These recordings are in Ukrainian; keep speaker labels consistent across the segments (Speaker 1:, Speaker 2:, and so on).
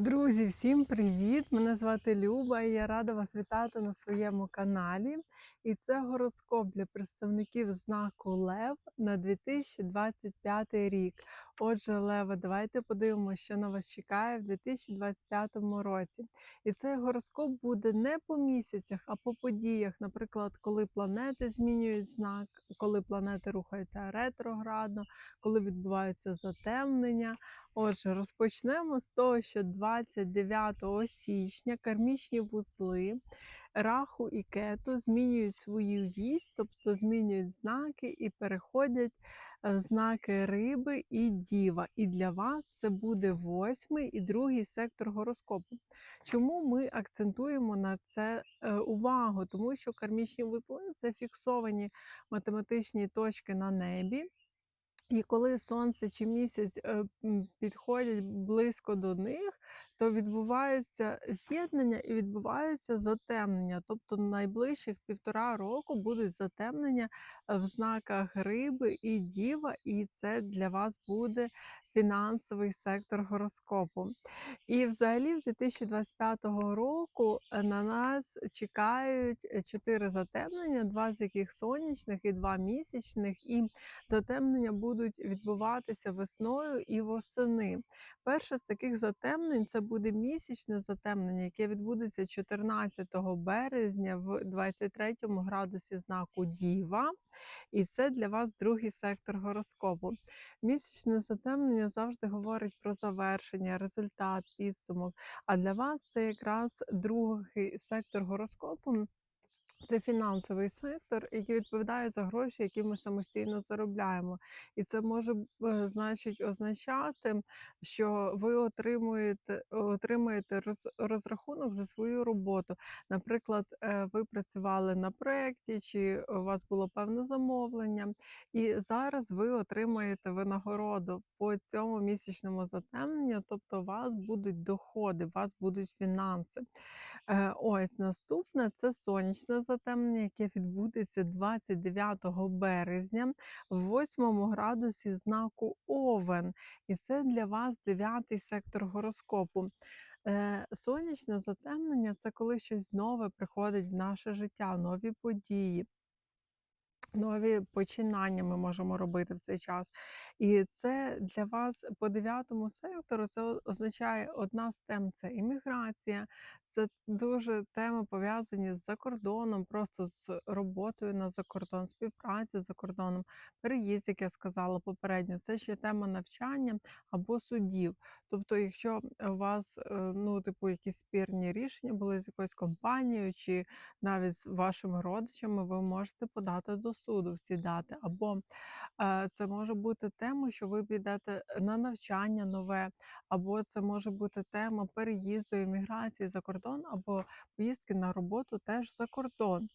Speaker 1: Друзі, всім привіт! Мене звати Люба і я рада вас вітати на своєму каналі. І це гороскоп для представників знаку Лев на 2025 рік. Отже, Лева, давайте подивимося, що на вас чекає в 2025 році. І цей гороскоп буде не по місяцях, а по подіях. Наприклад, коли планети змінюють знак, коли планети рухаються ретроградно, коли відбуваються затемнення. Отже, розпочнемо з того, що 29 січня кармічні вузли Раху і Кету змінюють свою вість, тобто змінюють знаки і переходять в знаки риби і діва. І для вас це буде восьмий і другий сектор гороскопу. Чому ми акцентуємо на це е, увагу? Тому що кармічні вузли це фіксовані математичні точки на небі. І коли сонце чи місяць е, підходять близько до них, то відбувається з'єднання і відбувається затемнення. Тобто найближчих півтора року будуть затемнення е, в знаках риби і діва, і це для вас буде фінансовий сектор гороскопу. І взагалі з 2025 року е, на нас чекають е, чотири затемнення, два з яких сонячних і два місячних. І затемнення будуть відбуватися весною і восени. Перше з таких затемнень це буде місячне затемнення, яке відбудеться 14 березня в 23 градусі знаку Діва. І це для вас другий сектор гороскопу. Місячне затемнення завжди говорить про завершення, результат, підсумок. А для вас це якраз другий сектор гороскопу. Це фінансовий сектор, який відповідає за гроші, які ми самостійно заробляємо. І це може е, значить означати, що ви отримуєте роз, розрахунок за свою роботу. Наприклад, е, ви працювали на проєкті, чи у вас було певне замовлення, і зараз ви отримаєте винагороду по цьому місячному затемненню, тобто у вас будуть доходи, у вас будуть фінанси. Е, ось наступне це сонячне затемнення, яке відбудеться 29 березня в 8 градусі знаку Овен. І це для вас дев'ятий сектор гороскопу. Е, Сонячне затемнення це коли щось нове приходить в наше життя, нові події. Нові починання ми можемо робити в цей час. І це для вас по дев'ятому сектору це означає одна з тем це імміграція, це дуже теми пов'язані з закордоном, просто з роботою на закордон, співпрацю за кордоном, переїзд, як я сказала попередньо, це ще тема навчання або судів. Тобто, якщо у вас е, ну, типу, якісь спірні рішення були з якоюсь компанією чи навіть з вашими родичами, ви можете подати до суду в ці дати. Або е, це може бути тема, що ви підете на навчання нове, або це може бути тема переїзду імміграції за кордон, або поїздки на роботу теж за кордон.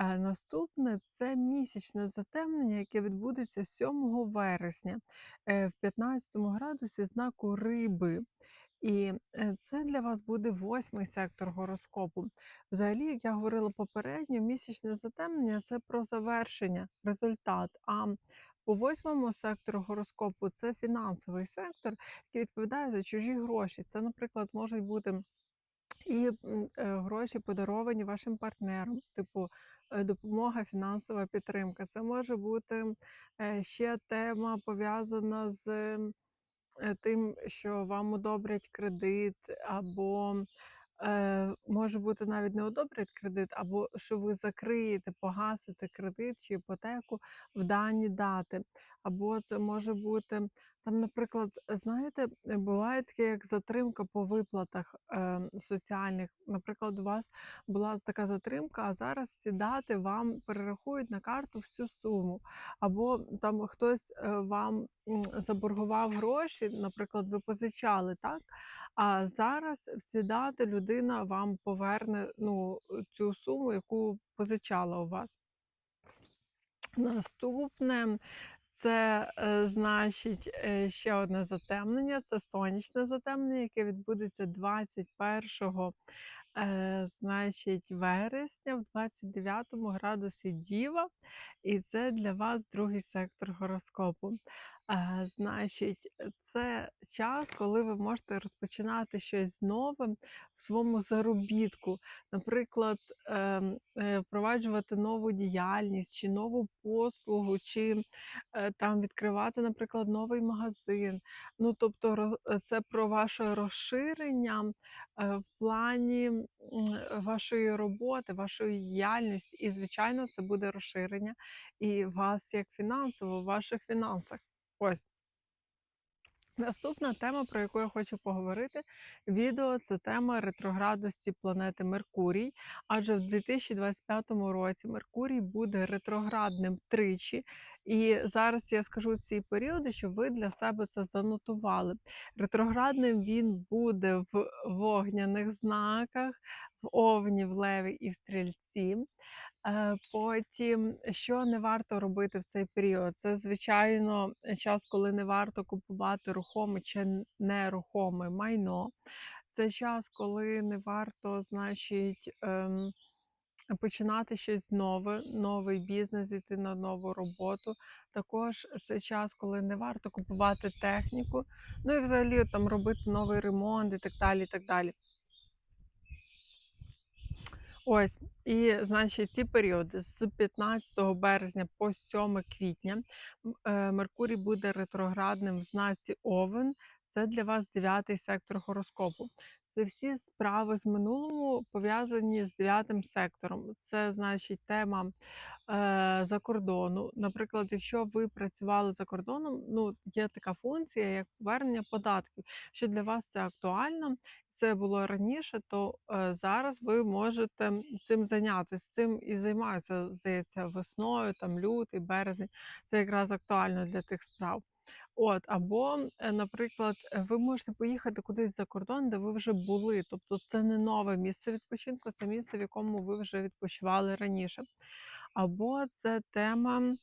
Speaker 1: Е, Наступне це місячне затемнення, яке відбудеться 7 вересня е, в 15 градусі знаку риби. І е, це для вас буде восьмий сектор гороскопу. Взагалі, як я говорила попередньо, місячне затемнення це про завершення, результат. А по восьмому сектору гороскопу це фінансовий сектор, який відповідає за чужі гроші. Це, наприклад, можуть бути і е, гроші подаровані вашим партнерам, типу е, допомога, фінансова підтримка. Це може бути е, ще тема пов'язана з тим, що вам одобрять кредит, або може бути навіть не одобрять кредит, або що ви закриєте, погасите кредит чи іпотеку в дані дати. Або це може бути там, наприклад, знаєте, буває таке, як затримка по виплатах е, соціальних. Наприклад, у вас була така затримка, а зараз ці дати вам перерахують на карту всю суму. Або там хтось е, вам заборгував гроші, наприклад, ви позичали, так? А зараз в ці дати людина вам поверне ну, цю суму, яку позичала у вас. Наступне це, е, значить, е, ще одне затемнення, це сонячне затемнення, яке відбудеться 21 е, значить, вересня в 29 градусі Діва, і це для вас другий сектор гороскопу. Значить, це час, коли ви можете розпочинати щось нове в своєму заробітку. Наприклад, ем, е, впроваджувати нову діяльність чи нову послугу, чи е, там відкривати, наприклад, новий магазин. Ну, тобто, е, це про ваше розширення в плані вашої роботи, вашої діяльності. І, звичайно, це буде розширення і вас як фінансово, в ваших фінансах. Ось. Наступна тема, про яку я хочу поговорити, відео це тема ретроградності планети Меркурій. Адже в 2025 році Меркурій буде ретроградним тричі. І зараз я скажу ці періоди, щоб ви для себе це занотували. Ретроградним він буде в вогняних знаках, в Овні, в Леві і в Стрільці. Е, потім, що не варто робити в цей період? Це, звичайно, час, коли не варто купувати рухоме чи нерухоме майно. Це час, коли не варто, значить, ем, починати щось нове, новий бізнес, йти на нову роботу. Також це час, коли не варто купувати техніку, ну і взагалі там робити новий ремонт і так далі. і так далі. Ось, і значить, ці періоди з 15 березня по 7 квітня е, Меркурій буде ретроградним в знаці Овен. Це для вас дев'ятий сектор гороскопу. Це всі справи з минулому пов'язані з дев'ятим сектором. Це значить тема е, за кордону. Наприклад, якщо ви працювали за кордоном, ну є така функція, як повернення податків. Що для вас це актуально, це було раніше, то е, зараз ви можете цим зайнятися. Цим і займаються, здається, весною, там лютий, березень. Це якраз актуально для тих справ. От, або, е, наприклад, е, ви можете поїхати кудись за кордон, де ви вже були. Тобто це не нове місце відпочинку, це місце, в якому ви вже відпочивали раніше. Або це тема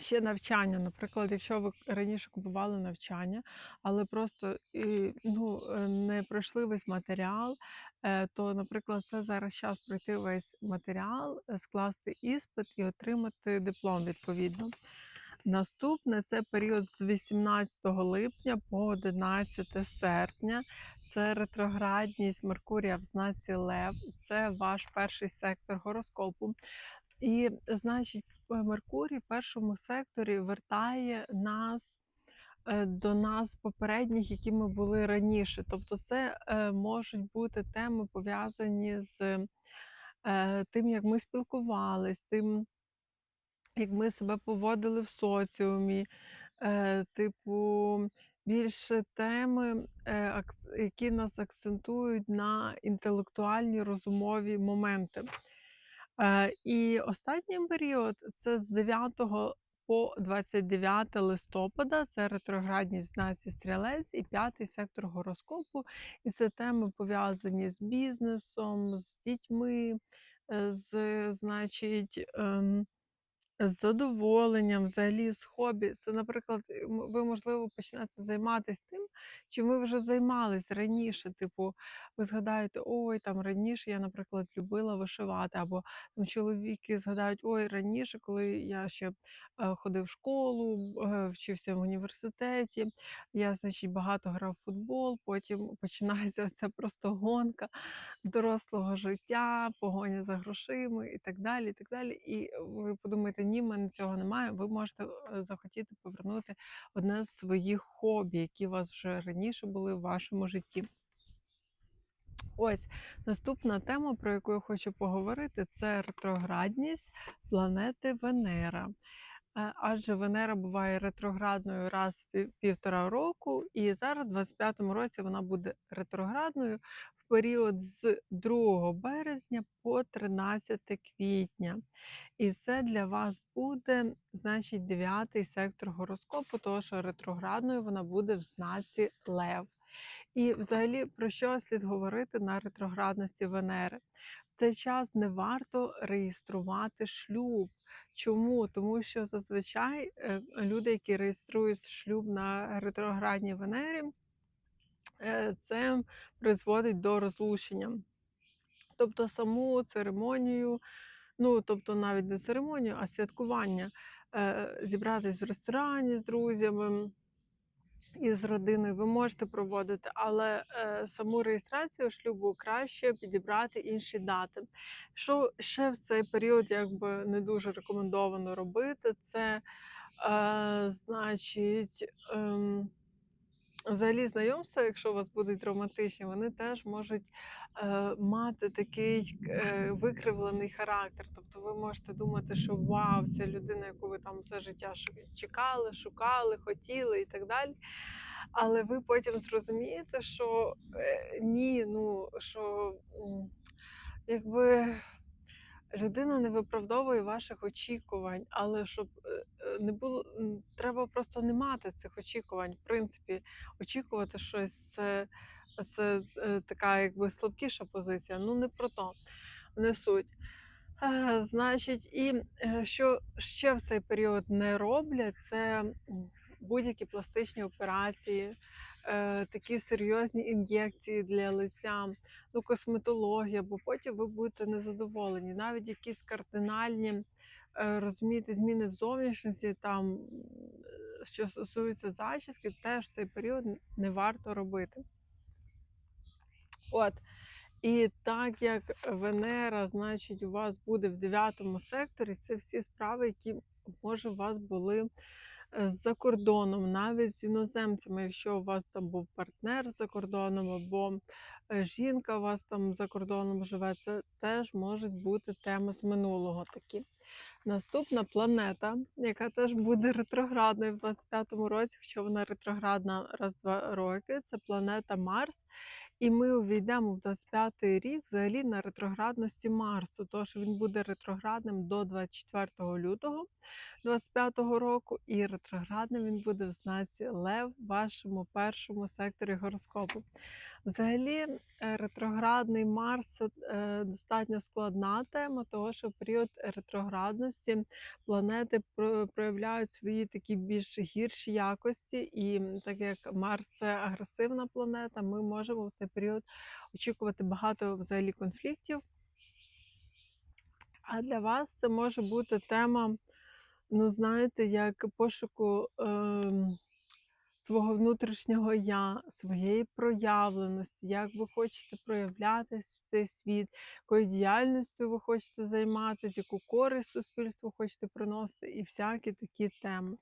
Speaker 1: Ще навчання. Наприклад, якщо ви раніше купували навчання, але просто ну, е, не пройшли весь матеріал, е, то, наприклад, це зараз час пройти весь матеріал, е, скласти іспит і отримати диплом відповідно. Наступне це період з 18 липня по 11 серпня. Це ретроградність Меркурія в знаці Лев. Це ваш перший сектор гороскопу. І, значить, Меркурій в першому секторі вертає нас е, до нас попередніх, які ми були раніше. Тобто, це е, можуть бути теми пов'язані з е, тим, як ми спілкувалися, тим, як ми себе поводили в соціумі, типу, більше теми, які нас акцентують на інтелектуальні розумові моменти. Е, і останній період це з 9 по 29 листопада. Це ретроградність в знаці стрілець і п'ятий сектор гороскопу. І це теми пов'язані з бізнесом, з дітьми, е, з, значить, ем, з задоволенням, взагалі з хобі. Це, наприклад, е, ви, можливо, почнете займатися тим, чим ви вже займались раніше. Типу, ви згадаєте: "Ой, там раніше я, наприклад, любила вишивати", або там чоловіки згадають: "Ой, раніше, коли я ще, е, ходив в школу, е, вчився в університеті, я, значить, багато грав в футбол". Потім починається оця просто гонка дорослого життя, погоня за грошима і так далі. І так далі. І ви подумаєте, ні, в мене цього немає. Ви можете е, захотіти повернути одне з своїх хобі, які у вас вже раніше були в вашому житті. Ось наступна тема, про яку я хочу поговорити, це ретроградність планети Венера. Е, Адже Венера буває ретроградною раз в півтора року, і зараз, в 25-му році, вона буде ретроградною в період з 2 березня по 13 квітня. І це для вас буде, значить, дев'ятий сектор гороскопу, тому що ретроградною вона буде в знаці Лев. І взагалі про що слід говорити на ретроградності Венери? Цей час не варто реєструвати шлюб. Чому? Тому що зазвичай е, люди, які реєструють шлюб на ретроградній Венері, е, це призводить до розлучення. Тобто саму церемонію, ну тобто навіть не церемонію, а святкування е, зібратись в ресторані з друзями і з родиною, ви можете проводити, але е, саму реєстрацію шлюбу краще підібрати інші дати. Що ще в цей період якби не дуже рекомендовано робити, це е, значить. ем, Взагалі, знайомства, якщо у вас будуть романтичні, вони теж можуть е, мати такий е, викривлений характер. Тобто ви можете думати, що вау, це людина, яку ви там все життя чекали, шукали, хотіли і так далі. Але ви потім зрозумієте, що е, ні, ну що якби людина не виправдовує ваших очікувань, але щоб е, е, не було, треба просто не мати цих очікувань. В принципі, очікувати щось це, це е, така якби слабкіша позиція. Ну не про то, не суть. Значить, і що ще в цей період не роблять, це будь-які пластичні операції, е, такі серйозні ін'єкції для лиця, ну, косметологія, бо потім ви будете незадоволені. Навіть якісь кардинальні, е, розумієте, зміни в зовнішності, там, е, що стосується зачіски, теж в цей період не варто робити. От. І так як Венера, значить, у вас буде в дев'ятому секторі, це всі справи, які може у вас були за кордоном, навіть з іноземцями, якщо у вас там був партнер за кордоном, або е, жінка у вас там за кордоном живе, це теж можуть бути теми з минулого такі. Наступна планета, яка теж буде ретроградною в 25-му році, якщо вона ретроградна раз-два роки, це планета Марс. І ми увійдемо в 25-й рік взагалі на ретроградності Марсу, тож він буде ретроградним до 24 лютого 25-го року, і ретроградним він буде в знаці Лев вашому першому секторі гороскопу. Взагалі, е, ретроградний Марс е, достатньо складна тема, того що в період ретроградності планети про- проявляють свої такі більш гірші якості, і так як Марс агресивна планета, ми можемо в цей період очікувати багато взагалі конфліктів. А для вас це може бути тема, ну знаєте, як пошуку. ем, свого внутрішнього я, своєї проявленості, як ви хочете проявлятися в цей світ, якою діяльністю ви хочете займатися, яку користь суспільству хочете приносити, і всякі такі теми.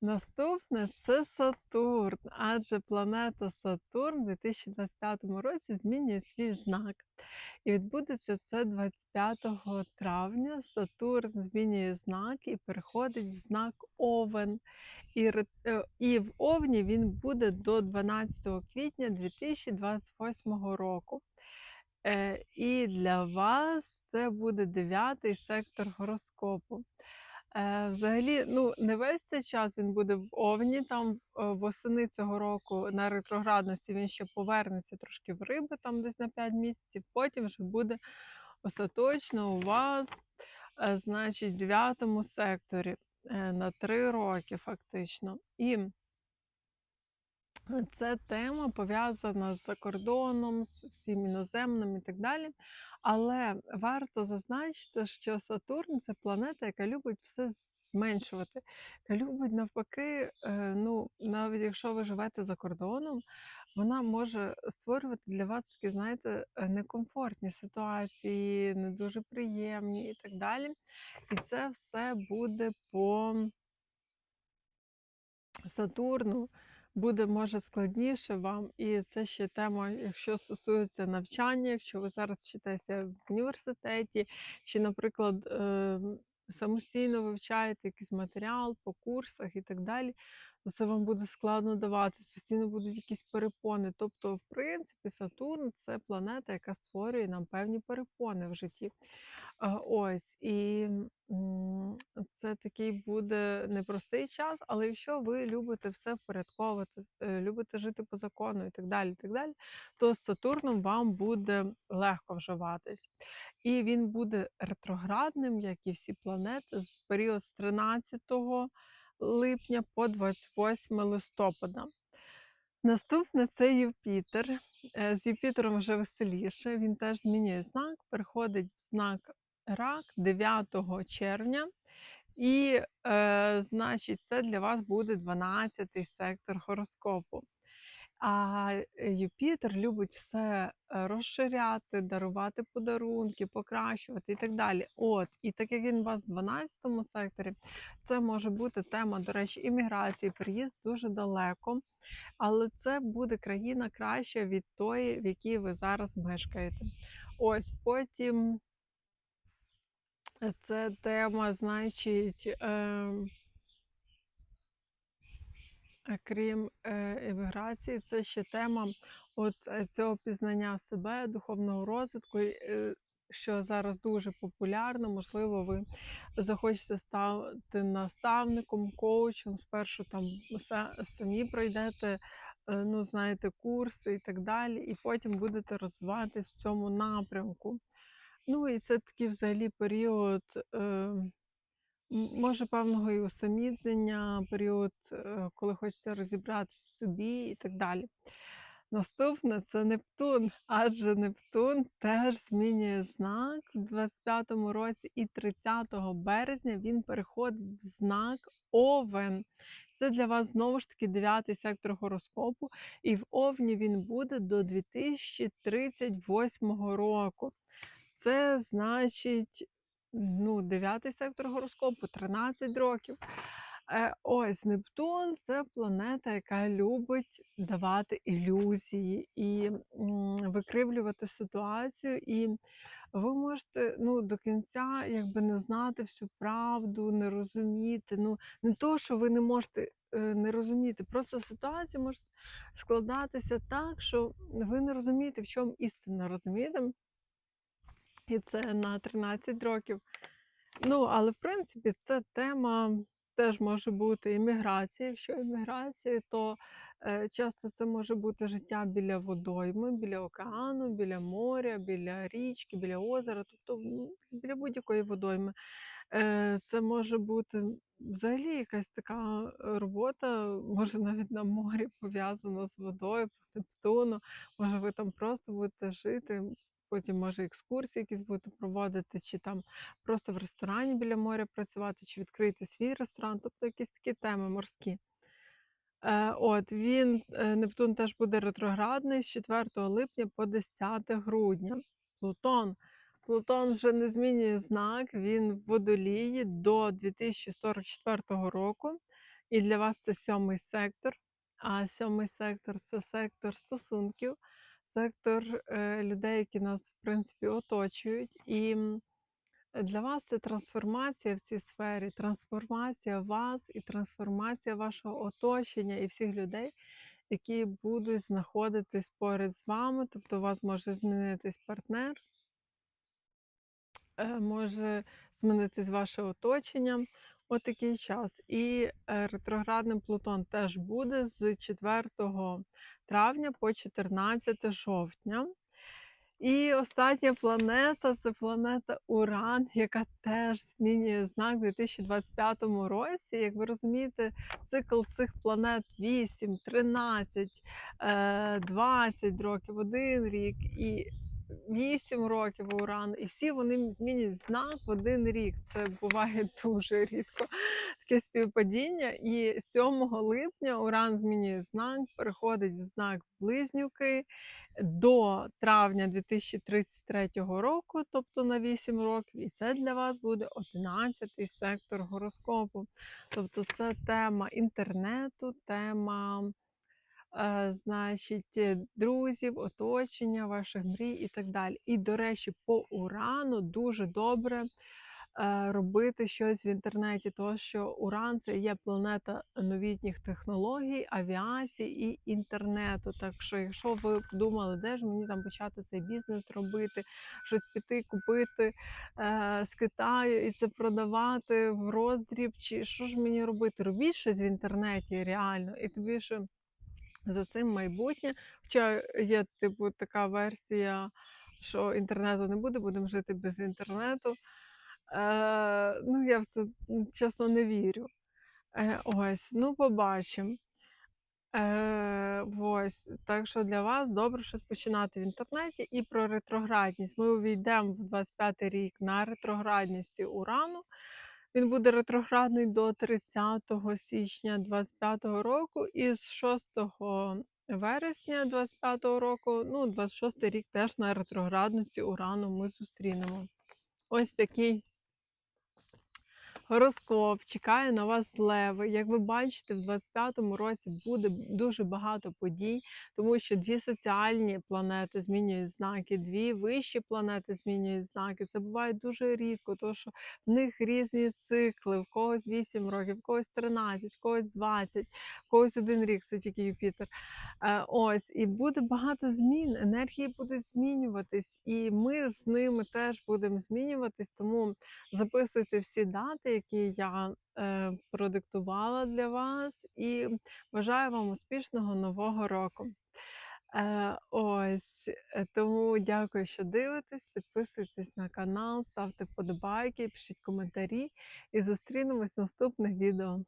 Speaker 1: Наступне це Сатурн, адже планета Сатурн у 2025 році змінює свій знак. І відбудеться це 25 травня. Сатурн змінює знак і переходить в знак Овен. І, е, і в Овні він буде до 12 квітня 2028 року. Е, І для вас це буде дев'ятий сектор гороскопу. Е, Взагалі, ну не весь цей час він буде в Овні. Там е, восени цього року на ретроградності він ще повернеться трошки в риби, там десь на 5 місяців. Потім вже буде остаточно у вас, е, значить, в дев'ятому секторі на 3 роки фактично. І це тема пов'язана з закордоном, з всім іноземним і так далі. Але варто зазначити, що Сатурн це планета, яка любить все зменшувати, любить навпаки, е, ну навіть якщо ви живете за кордоном, вона може створювати для вас такі, знаєте, е, некомфортні ситуації, не дуже приємні і так далі. І це все буде по Сатурну буде може складніше вам, і це ще тема, якщо стосується навчання, якщо ви зараз вчитеся в університеті, чи, наприклад, е, самостійно вивчаєте якийсь матеріал по курсах і так далі, то це вам буде складно даватись, постійно будуть якісь перепони. Тобто, в принципі, Сатурн це планета, яка створює нам певні перепони в житті. Ось, і це такий буде непростий час, але якщо ви любите все впорядковувати, е, любите жити по закону і так далі, і так далі, то з Сатурном вам буде легко вживатись. І він буде ретроградним, як і всі планети, з період з 13 липня по 28 листопада. Наступне це Юпітер. Е, З Юпітером вже веселіше. Він теж змінює знак, переходить в знак рак 9 червня. І, е, значить, це для вас буде 12-й сектор гороскопу. А е, Юпітер любить все е, розширяти, дарувати подарунки, покращувати і так далі. От, і так як він у вас в 12 му секторі, це може бути тема, до речі, імміграції, переїзд дуже далеко, але це буде країна краща від тої, в якій ви зараз мешкаєте. Ось потім це тема, значить. Е, Е, Крім е, еміграції, це ще тема от е, цього пізнання себе, духовного розвитку, е, що зараз дуже популярно. Можливо, ви захочете стати наставником, коучем. Спершу там са- самі пройдете, ну, знаєте, курси і так далі, і потім будете розвиватись в цьому напрямку. Ну і це такий взагалі період. Е, Може, певного і усамітнення, період, е, коли хочеться розібратися собі і так далі. Наступне це Нептун, адже Нептун теж змінює знак в 25-му році, і 30 березня він переходить в знак Овен. Це для вас знову ж таки дев'ятий сектор гороскопу, і в Овні він буде до 2038 року. Це значить ну, дев'ятий сектор гороскопу, 13 років. Е, Ось Нептун це планета, яка любить давати ілюзії і викривлювати ситуацію. І ви можете ну, до кінця якби не знати всю правду, не розуміти. Ну, не то, що ви не можете е, не розуміти, просто ситуація може складатися так, що ви не розумієте, в чому істина, розумієте? І це на 13 років. Ну, але в принципі це тема теж може бути імміграція. Якщо імміграція, то е, часто це може бути життя біля водойми, біля океану, біля моря, біля річки, біля озера, тобто ну, біля будь-якої водойми. Е, це може бути взагалі якась така робота, може навіть на морі пов'язана з водою, по Нептуну. Може, ви там просто будете жити. Потім, може, екскурсії якісь будете проводити, чи там просто в ресторані біля моря працювати, чи відкрити свій ресторан, тобто якісь такі теми морські. Е, От він, е, Нептун теж буде ретроградний з 4 липня по 10 грудня. Плутон. Плутон вже не змінює знак, він в водолії до 2044 року. І для вас це сьомий сектор. А сьомий сектор це сектор стосунків, сектор е, людей, які нас, в принципі, оточують. І для вас це трансформація в цій сфері, трансформація вас і трансформація вашого оточення і всіх людей, які будуть знаходитись поряд з вами. Тобто, у вас може змінитись партнер, е, може змінитись ваше оточення. Отакий час. І е, ретроградний Плутон теж буде з 4 травня по 14 жовтня. І остання планета це планета Уран, яка теж змінює знак у 2025 році. Як ви розумієте, цикл цих планет 8, 13, е, 20 років, один рік і 8 років Уран. І всі вони змінюють знак в один рік. Це буває дуже рідко таке співпадіння. І 7 липня Уран змінює знак, переходить в знак Близнюки до травня 2033 року, тобто на 8 років, і це для вас буде 11 сектор гороскопу. Тобто це тема інтернету, тема, значить, е, друзів, оточення, ваших мрій і так далі. І, до речі, по урану дуже добре е, робити щось в інтернеті, тому що Уран це є планета новітніх технологій, авіації і інтернету. Так що, якщо ви думали, де ж мені там почати цей бізнес робити, щось піти, купити е, з Китаю і це продавати в роздріб, чи що ж мені робити? Робіть щось в інтернеті реально, і тобі ще за цим майбутнє. Хоча є типу така версія, що інтернету не буде, будемо жити без інтернету. Е, ну, я в це чесно не вірю. Е, ось, ну побачимо. Е, ось, так що для вас добре щось починати в інтернеті. І про ретроградність. Ми увійдемо в 25 рік на ретроградності урану. Він буде ретроградний до 30 січня 25 року, і з 6 вересня 25 року, ну, 26 рік теж на ретроградності Урану ми зустрінемо. Ось такий гороскоп чекає на вас леви. Як ви бачите, в 25-му році буде дуже багато подій, тому що дві соціальні планети змінюють знаки, дві вищі планети змінюють знаки. Це буває дуже рідко, тому що в них різні цикли, в когось 8 років, в когось 13, в когось 20, в когось один рік, це тільки Юпітер. Е, Ось, і буде багато змін, енергії будуть змінюватись, і ми з ними теж будемо змінюватись. Тому записуйте всі дати, які я е, продиктувала для вас, і бажаю вам успішного нового року. Е, ось е, тому дякую, що дивитесь. Підписуйтесь на канал, ставте вподобайки, пишіть коментарі і зустрінемось в наступних відео.